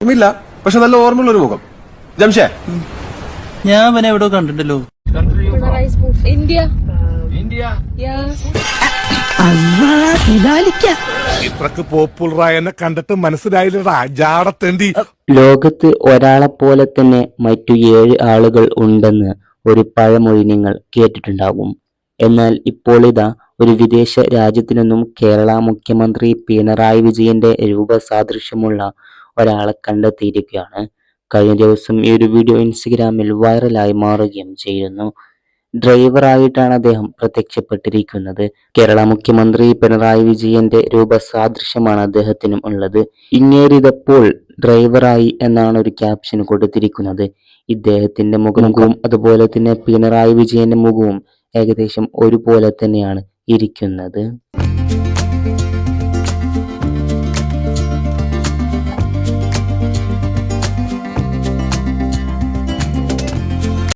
ഇല്ല പക്ഷെ നല്ല ഓർമ്മയുള്ള ഒരു മുഖം. ജംഷേ. ഞാൻ അവനെ എവിടെ കണ്ടിട്ടല്ലോ. ഇന്ത്യ. ഇത്രക്ക് പോപ്പുലറായ എന്നെ കണ്ടിട്ട് മനസ്സിലായില്ലടാ. ജാടത്തേണ്ടി. ലോകത്ത് ഒരാളെ പോലെ തന്നെ മറ്റു ഏഴ് ആളുകൾ ഉണ്ടെന്ന് ഒരു പഴമൊഴി നിങ്ങൾ കേട്ടിട്ടുണ്ടാകും. എന്നാൽ ഇപ്പോൾ ഇതാ ഒരു വിദേശ രാജ്യത്തിനൊന്നും കേരള മുഖ്യമന്ത്രി പിണറായി വിജയന്റെ രൂപസാദൃശ്യമുള്ള ഒരാളെ കണ്ടെത്തിയിരിക്കുകയാണ്. കഴിഞ്ഞ ദിവസം ഈ ഒരു വീഡിയോ ഇൻസ്റ്റഗ്രാമിൽ വൈറലായി മാറുകയും ചെയ്യുന്നു. ഡ്രൈവറായിട്ടാണ് അദ്ദേഹം പ്രത്യക്ഷപ്പെട്ടിരിക്കുന്നത്. കേരള മുഖ്യമന്ത്രി പിണറായി വിജയന്റെ രൂപസാദൃശ്യമാണ് അദ്ദേഹത്തിനും ഉള്ളത്. ഇങ്ങേറിയതപ്പോൾ ഡ്രൈവറായി എന്നാണ് ഒരു ക്യാപ്ഷൻ കൊടുത്തിരിക്കുന്നത്. ഇദ്ദേഹത്തിന്റെ മുഖമുഖവും അതുപോലെ തന്നെ പിണറായി വിജയന്റെ മുഖവും ഏകദേശം ഒരുപോലെ തന്നെയാണ് ഇരിക്കുന്നത്.